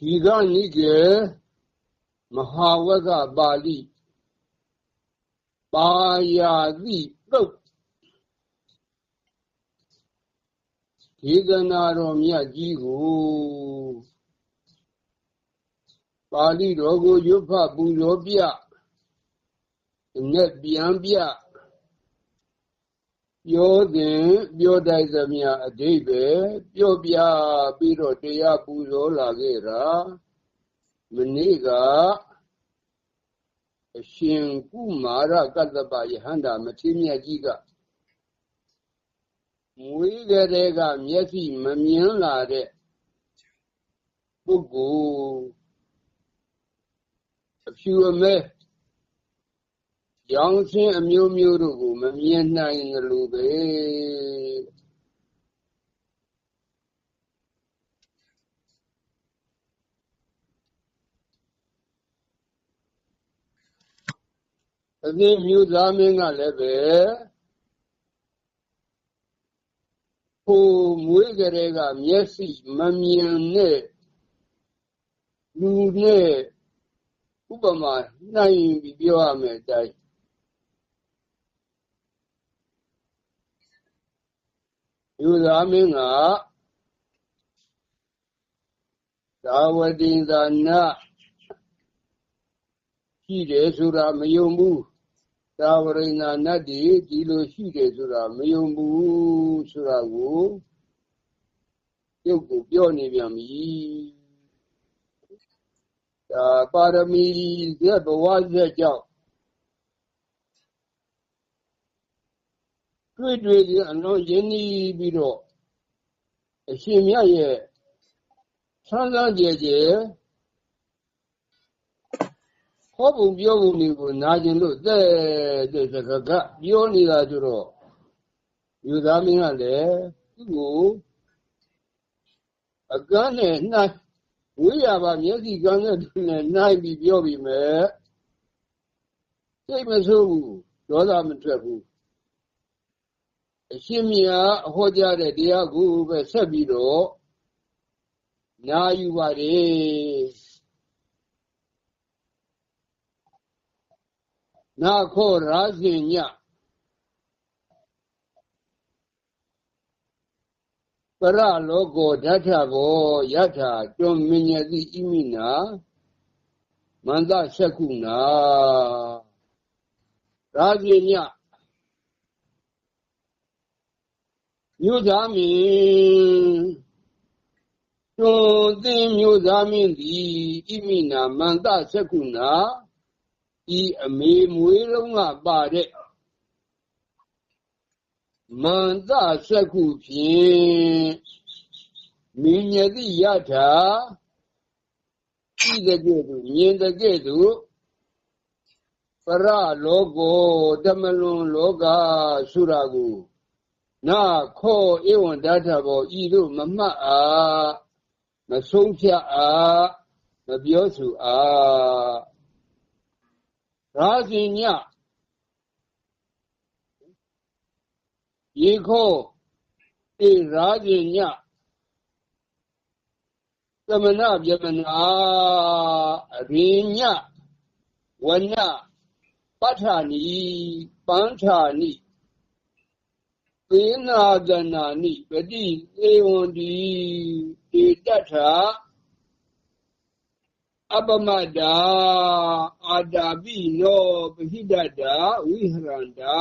ဒီကနိကေမဟာဝကပါဠိပါယာတိသုတ်ဒေသနာတော်မြတ်ကြီးကိုပါဠိတော်ကိုရွတ်ဖတ်ပူဇော်ပြနဲ့ပြန်ပြ ပြောတဲ့ပြောတိုက်သမျှအတိတ်ပဲပြောပြပြီးတော့တရားပူဇော်လာခဲ့တာမနေ့ကအရှင်ကုမာရကတ္တပယဟန္တာမထေမြတ်ကြီးကမွေးကြတဲ့ကမျက်စိမမြင်လာတဲ့ပုဂ္ဂိုလ်အဖြူအမဲ ရောင်ချင်းအမျိုးမျိုးတို့ကို မမြင်နိုင်လို့ပဲအသိမျိုးသားမင်းကလည်းပဲဟိုမွေးကြတဲ့ကမျက်စိမမြင်နဲ့လူနဲ့ဥပမာနိုင်ပြီးပြောရမယ်တိုင်း ယူသားမင်းကသာဝတိသာနာရှိတယ်ဆိုတာမယုံဘူးသာဝရိဏနတ်ဒီဒီလိုရှိတယ်ဆိုတာမယုံဘူးဆိုတာကိုရုပ်ကိုပြောနေပြန်ပြီဒါပါရမီရဲ့ဘဝရဲ့ကြောင့် တွေ့တွေ့ဒီအလုံးရင်းနှီးပြီးတော့အရှင်မြတ်ရဲ့ဆန်းဆန်းကြဲကြဲဟောပုံပြောပုံတွေကိုနာကျင်လို့တဲ့တဲ့စကားကပြောနေတာဆိုတော့ယူသားမင်းကလည်းသူ့ကိုအကန်းနဲ့နှိုင်းဝိရပါမျက်စိကန်းနဲ့နဲ့နှိုင်းပြီးပြောပြီးမယ်စိတ်မဆိုးဘူးဒေါသမထွက်ဘူး အရှင်မြတ်ဟောကြားတဲ့တရားကိုပဲဆက်ပြီးတော့နာယူပါတယ်နာခောရာဇင်ညပရလောကောဓာထဘောယထာတွန်မညတိဣမိနာမန္တဆက်ကုနာရာဇင်ည မြို့သားမင်းတွန်သင်မြို့သားမင်းသည်ဣမိနာမန္တဆက်ကုနာဤအမေမွေးလုံးကပါတဲ့မန္တစက္ခုဖြင့်မိညတိယထာဤတဲ့ကဲ့သို့မြင်တဲ့ကဲ့သို့ပရလောကောတမလွန်လောကဆုရာကို နာခောဧဝံဓာထဘောဤတို့မမှတ်အားမဆုံးဖြတ်အားမပြောဆိုအားရာဇင်ညရေခောဧရာဇင်ညသမဏဗျမနာရိညဝနပဋ္ဌာနီပန်းဌာနိ သေနာဒနာနိပတိသေဝန္တိဧတ္ထာအပမတာအာတာပိနောပဟိတတာဝိဟရန္တာ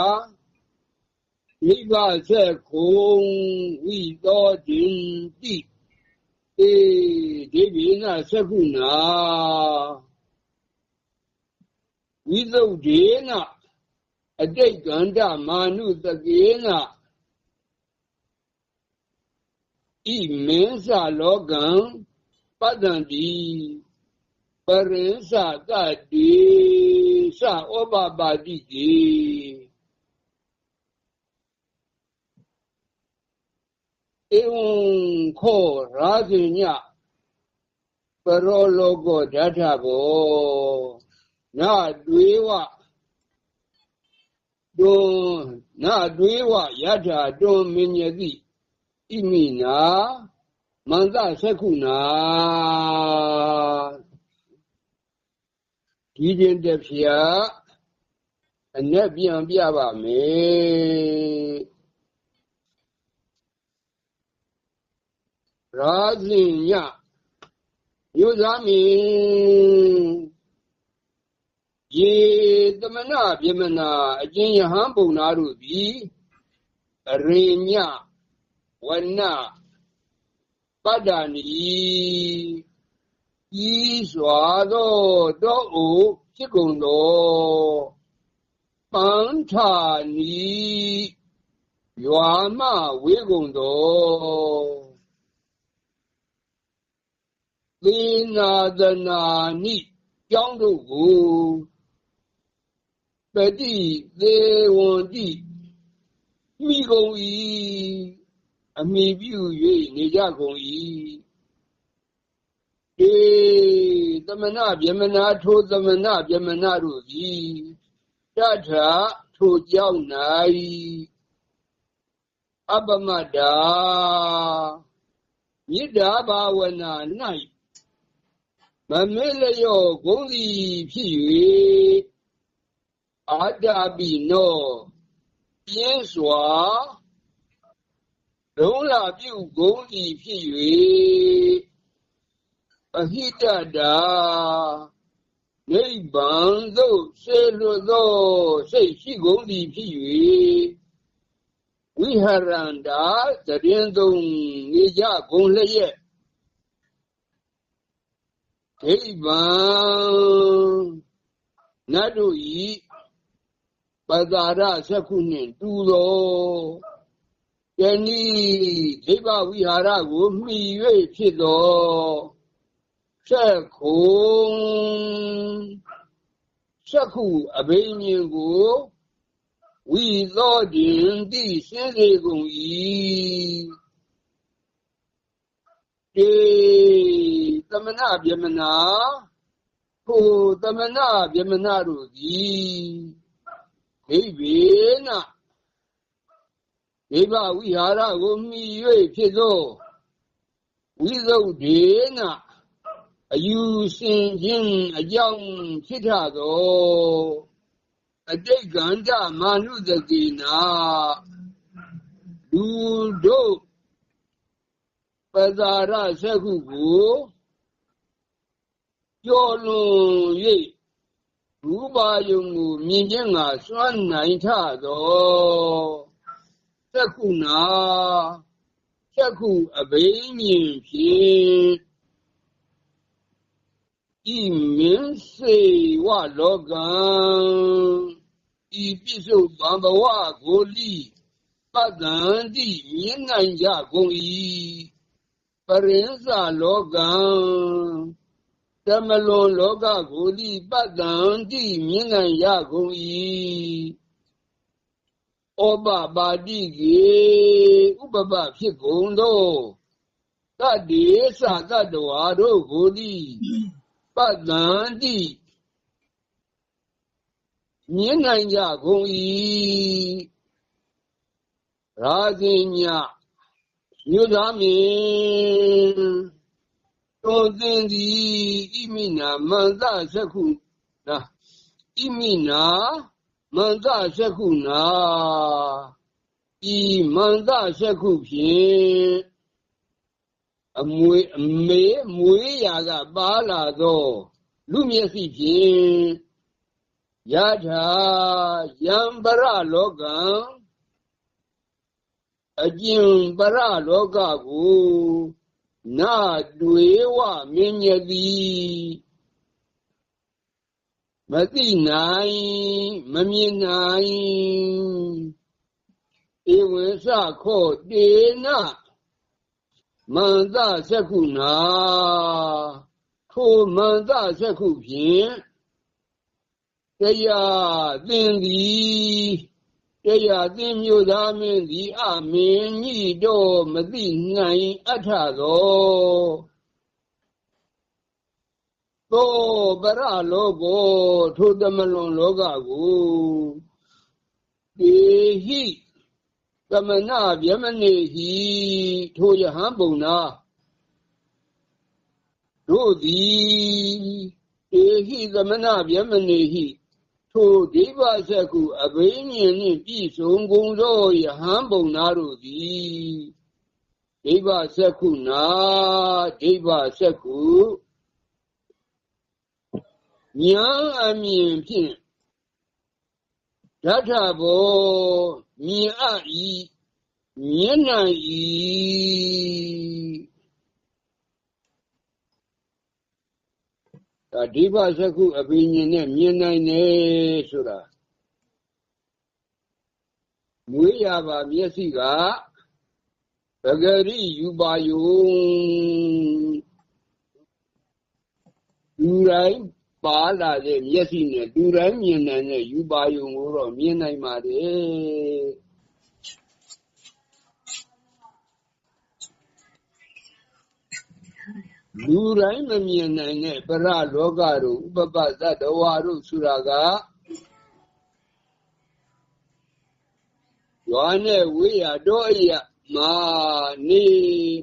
မိဘဆက်ခုံဝိသောတင်တိေဒီဘိနာသကုနာဝိသုဒ္ဓေနအတိတ်ကန္တမာနုတကေန ဣမင်းစလောကံပတ္တံတိပရိသကတိသဩပပါတိတိဧဝံခောရာဇညပရောလောကောဓာထဘောနာတွေဝတွန်နာတွေဝယထာတွန်မင်းညတိ ဣမိနာမန္တသက္ခုနာဒီခြင်းတဖျားအ내ပြန်ပြပါမယ်ရာဇင်ညမြို့သားမင်းရေသမဏပြမနာအကျဉ်ယဟန်ပုံနာတို့သည်အရိည ဝနပတ္တနီဤစွာသောတောအိုဖြစ်ကုန်သောပန်းထာနီရွာမဝေကုန်သောသေနာသနာနိကြောင်းတို့ကိုပတိသေးဝန္တိမိကုန်၏ အမိပြု၍နေကြကုန်၏ေသမဏဗျမနာထိုသမဏဗျမနာတို့သည်တထထိုကြောင့်၌အပမတ္တာမေတ္တာဘာဝနာ၌မမေ့လျော့ဂုံးစီဖြစ်၍အာတာပိနောပြင်းစွာ ဒုံးလာပြုဂုံးစီဖြစ်၍အဟိတတာနိဗ္ဗာန်သို့ဆေလွတ်သောစိတ်ရှိကုန်သည်ဖြစ်၍ဝိဟရန္တာတရင်သုံးနေကြကုန်လျက်ဒိဗံနတ်တို့ဤပဇာရသက္ခုနှင့်တူသော ယနေ့ဒိဗဝိဟာရကိုမှီ၍ဖြစ်သောဆက်ခုဆက်ခုအဘိညာဉ်ကိုဝိသောတင်တိစင်းစေကုန်၏တေသမဏဗျမနာထိုသမဏဗျမနာတို့သည်ဒိဗေန ဒေဝဝိဟာရကိုမှီ၍ဖြစ်သောဝိသုဒ္ဓေနအယူစင်ခြင်းအကြောင်းဖြစ်ထသောအတိတ်ကန္တမာနုသတိနာလူတို့ပဇာရသက္ခုကိုကျော်လွန်၍ရူပါယုံကိုမြင်ခြင်းကစွမ်းနိုင်ထသော သက္ခုနာသက္ခုအဘိညာဉ်ဖြင့်ဤမင်းစေဝလောကံဤပိစုဘံဘဝကိုလိပတန္တိမြင်နိုင်ကြကုန်၏ပရိစ္ဆလောကံတမလွန်လောက ဩပပါတိကေဥပပဖြစ်ကုန်သောတတ္တိသတတ္တဝါတို့ကိုလိပတ္တံတိမြင်နိုင်ကြကုန်၏ရာဇင်ညမြို့သားမင်းတောသင်သည်ဣမိနာမန္တသက္ခုနာဣမိနာ မန္တသက္ခုနာဤမန္တသက္ခုဖြင့်အမွေအမေမွေးရာကပါလာသောလူမျက်စိဖြင့်ယထာယံပရလောကံအကျင်ပရလောကကိုနာတွေဝမင်းမြသည် မသိနိုင်မမြင်နိုင်ဧဝေသခောတေနမန္တသက္ခုနာထိုမန္တသက္ခုဖြင့်တရားသင်သည်တရားသိမျိုးသားမင်းသည်အမင်းကြီးတော့မသိနိုင်အထသော သောပရလောကောထိုသမလွန်လောကကိုတေဟိသမနာဗျမနေဟိထိုယဟံပုံနာတို့သည်တေဟိသမဏဗျမနေဟိထိုဒိဗစက္ခုအဘိညာဉ်နှင့်ပြည့်စုံကုန်သောယဟန်ပုံနာတို့သည်ဒိဗစက္ခုနာဒိဗစက္ခု ဉာဏ်အမြင်ဖြင့်ဓာထဘောမြင်အပ်ဤမြင်နိုင်၏ဒါဒီဘသကုအဘိညာဉ်နဲ့မြင်နိုင်တယ်ဆိုတာမွေးရပါမျက်စိကပဂရိယူပါယုံလူတိုင်း ပါလာတဲ့မျက်စိနဲ့လူတိုင်းမြင်နိုင်တဲ့ယူပါယုံကိုတော့မြင်နိုင်ပါတယ်လူတိုင်းမမြင်နိုင်တဲ့ပရလောကတို့ဥပပသတ္တဝါတို့ဆိုတာကရွာနဲ့ဝေးရတော့အရာမာနေ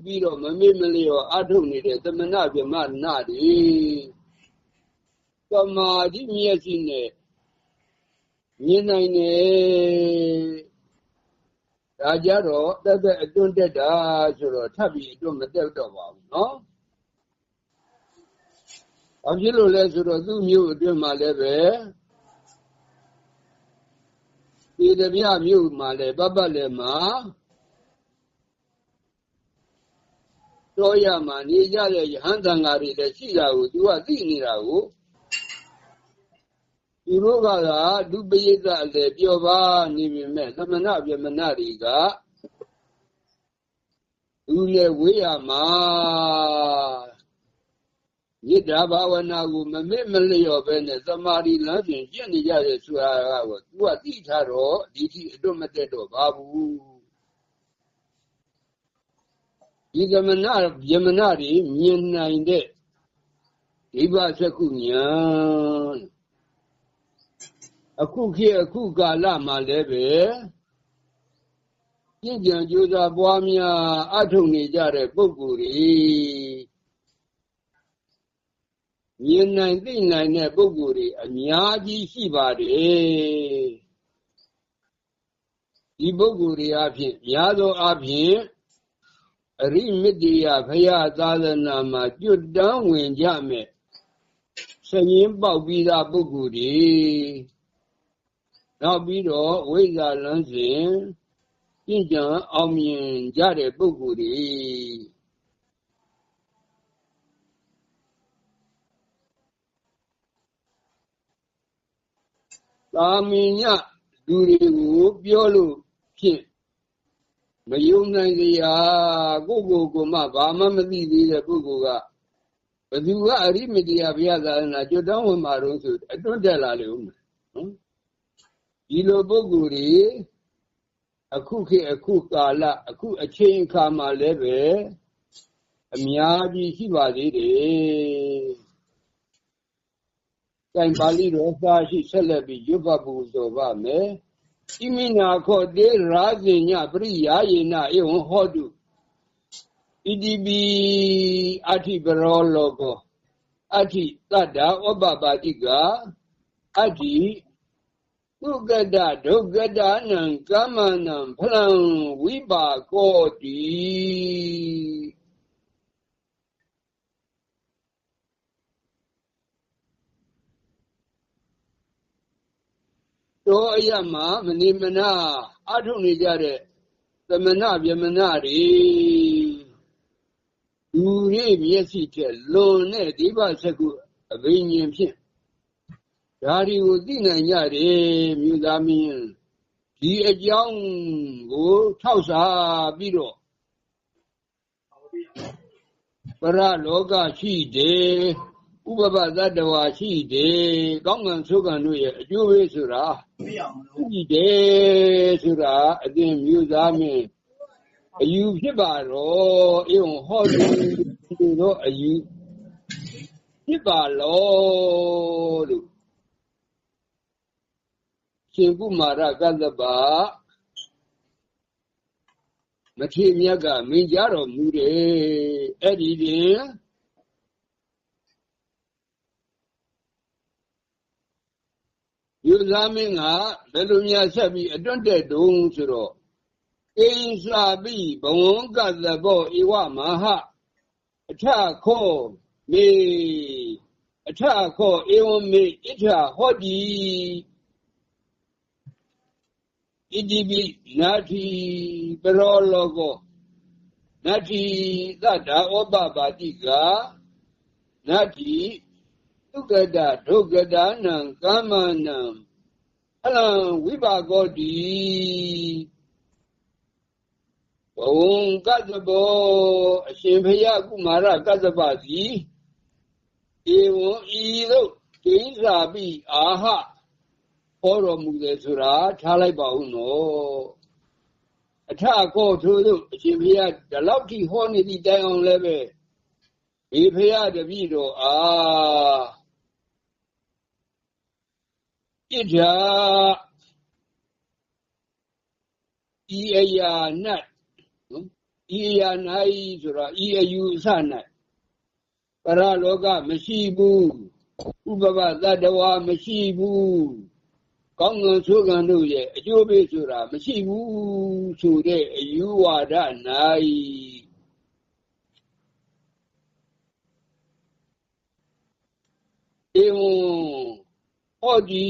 ပြီးတော့မမေ့မလျော်အထုတ်နေတဲ့သမဏဗြဟ္မနာတွေ သမာဓိမျက်စိနဲ့မြင်နိုင်တယ်။ဒါကြတော့တက်တက်အတွန်းတက်တာဆိုတော့ထပ်ပြီးအတွန်းမတက်တော့ပါဘူးနော်။အဖြစ်လို့လဲဆိုတော့သူ့မျိုးအတွင်းမှာလည်းပဲဒီတပြမျိုးမှာလည်းပပလည်းမှာတော့ရမှာနေကြတဲ့ယဟန်တန်ဃာတွေလည်းရှိတာကို तू ကသိနေတာကို သူတို့ကကဒုပရိသအလည်းပြောပါနေပြီမဲ့သမဏဗြဟ္မဏတွေကသူလည်းဝေးရမှာမေတ္တာဘာဝနာကိုမမေ့မလျော့ပဲနဲ့သမာဓိလမ်းစဉ်ကျင့်နေကြတဲ့ဆိုတာကသူကသိထားတော့ဒီတိအတွတ်မတက်တော့ပါဘူးဒီသမဏယမနာတွေမြင်နိုင်တဲ့ဒီဘသကုညာ အခုခေတ်အခုကာလမှာလည်းပဲပြင့်ကြံကြိုးစားပွားများအထုတ်နေကြတဲ့ပုဂ္ဂိုလ်တွေမြင်နိုင်သိနိုင်တဲ့ပုဂ္ဂိုလ်တွေအများကြီးရှိပါတယ်ဒီပုဂ္ဂိုလ်တွေအဖြစ်များသောအားဖြင့်အရိမတ္တိယဖရာသာသနာမှာကျွတ်တန်းဝင်ကြမယ်ဆရင်ပေါက်ပြီးသားပုဂ္ဂိုလ်တွေ နောက်ပြီးတော့ဝိဇ္ဇာလန်းစဉ်ပြင့်ကြံအောင်မြင်ကြတဲ့ပုဂ္ဂိုလ်တွေသာမင်ညလူတွေကိုပြောလို့ဖြင့်မယုံနိုင်ကြရာကိုကိုကိုမှဘာမှမသိသေးတဲ့ပုဂ္ဂိုလ်ကဘသူကအရိမတိယဘုရားသာသနာကျွတ်တောင်းဝင်မှာတော့ဆိုအတွန်းတက်လာလေဦးမယ်နော် ဒီလိုပုဂ္ဂိုလ်တွေအခုခေတ်အခုကာလအခုအချိန်အခါမှာလည်းပဲအများကြီးရှိပါသေးတယ်။ကံပါဠိတော်စာရှိဆက်လက်ပြီးရွတ်ပတ်ဖို့ဆိုပါမယ်။ဣမိနာခောတေရာဇင်ညပရိယာယေနဧဝံဟောတုဣတိပိအဋ္ဌိပရောလောကောအဋ္ဌိတတ္တာဩပပါတိကအဋ္ဌိဒုက္ကတဒုက္ကတနံကမ္မနံဖလံဝိပါကောတိတောအရမှာမနေမနာအထုနေကြတဲ့သမဏဗျမနာတွေလူရိမျက်စိထက်လွန်တဲ့ဒီဘစကုအဘိညာဉ်ဖြင့် ဒါတွေကိုသိနိုင်ကြတယ်မြို့သားမင်းဒီအကြောင်းကိုထောက်စားပြီးတော့ပရလောကရှိတယ်ဥပပသတ္တဝါရှိတယ်ကောင်းကံဆုကံတို့ရဲ့အကျိုးပေးဆိုတာရှိတယ်ဆိုတာအတင်မြို့သားမင်းအယူဖြစ်ပါတော့အေဝံဟောတုသူတို့အယူဖြစ်ပါလို့လို့ ရှင်ကုမာရကသဗ္ဗမထေမြတ်ကမင်ကြတော်မူတယ်အဲ့ဒီတင်ယူသားမင်းကဘယ်လိုများဆက်ပြီးအတွန့်တဲ့တုံးဆိုတော့အိမ်စာပိဘဝံကသဘောဧဝမဟာအထခောမေအထခောဧဝမေအထဟောတိ တိပိနာတိပရောလောကောနာတိသတ္တာဩပပါတိကနာတိဒုက္ကတဒုက္ကတာနံကာမနံအလံဝိပါကောတိဘဝံကတ္တဘောအရှင်ဘုရားကုမာရကတ္တပစီဧဝံဤသို့ဒိဋ္ဌာပိအာဟ ဟောတော်မူတယ်ဆိုတာထားလိုက်ပါဦးနော်အထကောထို့သို့အရှင်ဘုရားဒီလောက်ထိဟောနေသည့်တိုင်အောင်လည်းပဲဒီဘုရားတပည့်တော်အားဣဒ္ဓာဤအရာ၌နော်ဤအရာ၌ဆိုတာဤအယူအဆ၌ပရလောကမရှိဘူးဥပပတတ္တဝါမရှိဘူး ကောင်းငင်ဆိုးကံတို့ရဲ့အကျိုးပေးဆိုတာမရှိဘူးဆိုတဲ့အယူဝါဒ၌ဧဝံဟောဒီ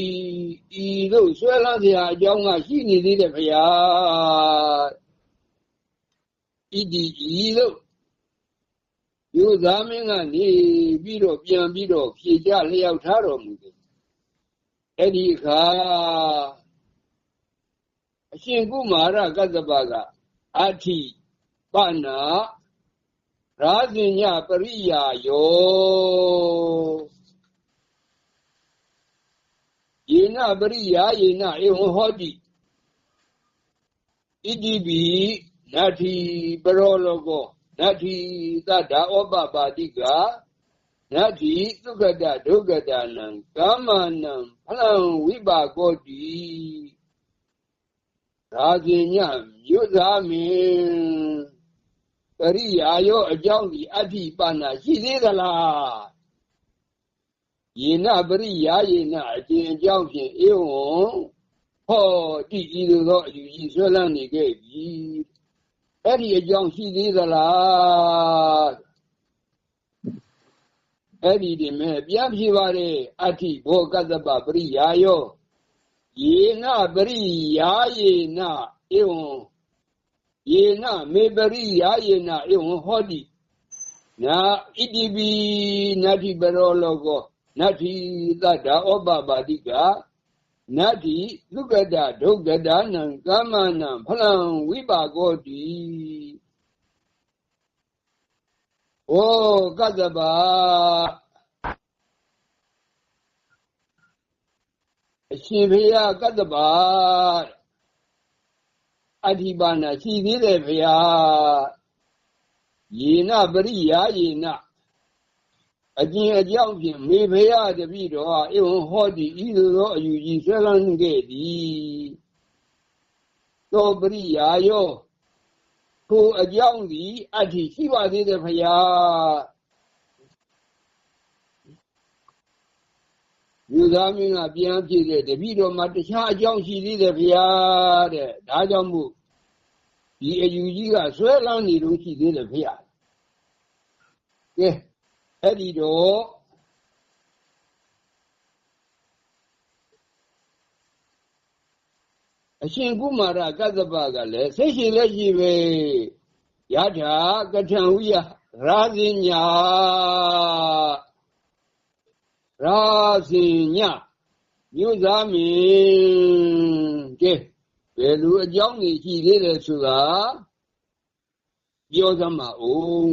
ဤတို့ဆွဲလန်းစရာအကြောင်းကရှိနေသေးတယ်ဗျာဣတိဤတို့ယူသားမင်းကနေပြီးတော့ပြန်ပြီးတော့ဖြေကြလျောက်ထားတော်မူတယ် အဲ့ဒီအခါအရှင်ကုမာရကတ္တပကအဋ္ဌိပနာရာဇင်ညပရိယာယောယေနပရိယာယေနဧဝံဟောတိဣတိပိနတ္ထိပရောလောကောနတ္ထိသတ္တာဩပပါတိက နတ္ထိသုက္ကတဒုက္ကတနံကာမနံဖလံဝိပါကောတိရာဇင်ညမြို့သားမင်းပရိယာယောအကြောင်းဒီအဋ္ဌိပါဏရှိသေးသလားယေနပရိယာယေနအကျင့်အကြောင်းဖြင့်ဧဝံဟောတိဤသို့သောအယူကြီးဆွဲလန်းနေခဲ့ပြီအဲ့ဒီအကြောင်းရှိသေးသလား အဲ့ဒီဒီမဲ့ပြန်ဖြေပါတယ်အဋ္ဌိဘောကတ္တပပရိယာယောယေနပရိယာယေနဧဝံယေနမေပရိယာယေနဧဝံဟောတိနာဣတိပိနတ္ထိပရောလောကောနတ္ထိသတ္တာဩပပါတိကနတ္ထိသုကတဒုက္ကတာနံကာမနံဖလံဝိပါကောတိ ဩကတ္တပါအရှင်ဖေယကတ္တပါအဋ္ဌိပါဏရှိသေးတယ်ဖေယယေနပရိယာယေနအကျင်အကြောင်းဖြင့်မေဖရတပိတော်ဟာဧဝံဟောတိဤသို့သောအယူကြီးဆွဲလန်းခဲ့သည်သောပရိယာယော ကိုအကြောင်းသည်အတ္တိရှိပါသေးတယ်ဖရာယူသားမင်းကပြန်ပြည့်တဲ့တပိတော်မှာတခြားအကြောင်းရှိသေးတယ်ဖရာတဲ့ဒါကြောင့်မို့ဒီအယူကြီးကဆွဲလန်းနေလို့ရှိသေးတယ်ဖရာကဲအဲ့ဒီတော့ အရှင်ကုမာရကတ္တပကလည်းစိတ်ရှိလက်ရှိပဲယထာကထံဝိယရာဇင်ညာရာဇင်ညမြို့သားမင်းကဲဘယ်လိုအကြောင်းကြီးရှိသေးလဲဆိုတာပြောသမှာအောင်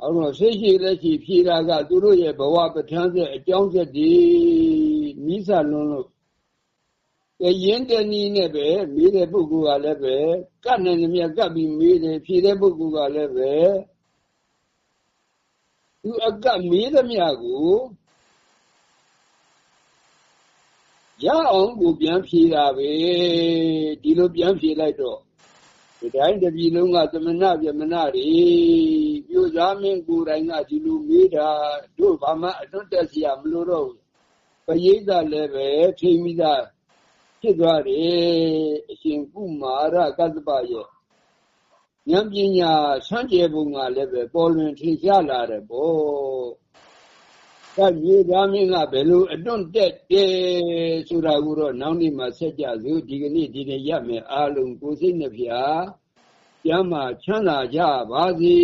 အဲ့တော့စိတ်ရှိလက်ရှိဖြေတာကသူတို့ရဲ့ဘဝပဋ္ဌာန်းဆက်အကြောင်းဆက်ဒီ မိဆလွန်းလို့တရင်တနည်းနဲ့ပဲမေးတဲ့ပုဂ္ဂိုလ်ကလည်းပဲကတ်နေမြတ်ကတ်ပြီးမေးတယ်ဖြေတဲ့ပုဂ္ဂိုလ်ကလည်းပဲသူအကတ်မေးသမျှကိုရအောင်ကိုပြန်ဖြေတာပဲဒီလိုပြန်ဖြေလိုက်တော့ဒီတိုင်းတပြည်လုံးကသမဏဗြဟ္မဏတွေပြုစားမင်းကိုယ်တိုင်ကဒီလိုမေးတာတို့ဘာမှအတွတ်တက်စရာမလိုတော့ဘူး ပရိသတ်လည်းပဲထိမိသားဖြစ်သွားတယ်အရှင်ကုမာရကတ္တပရဲ့ဉာဏ်ပညာဆန်းကျယ်ပုံကလည်းပဲပေါ်လွင်ထင်ရှားလာတယ်ပေါ့ကမြေသားမင်းကဘယ်လိုအတွန့်တက်တယ်ဆိုတာကိုတော့နောက်နေ့မှဆက်ကြစို့ဒီကနေ့ဒီနေ့ရမယ်အားလုံးကိုစိတ်နှဖျားကျမ်းမာချမ်းသာကြပါစေ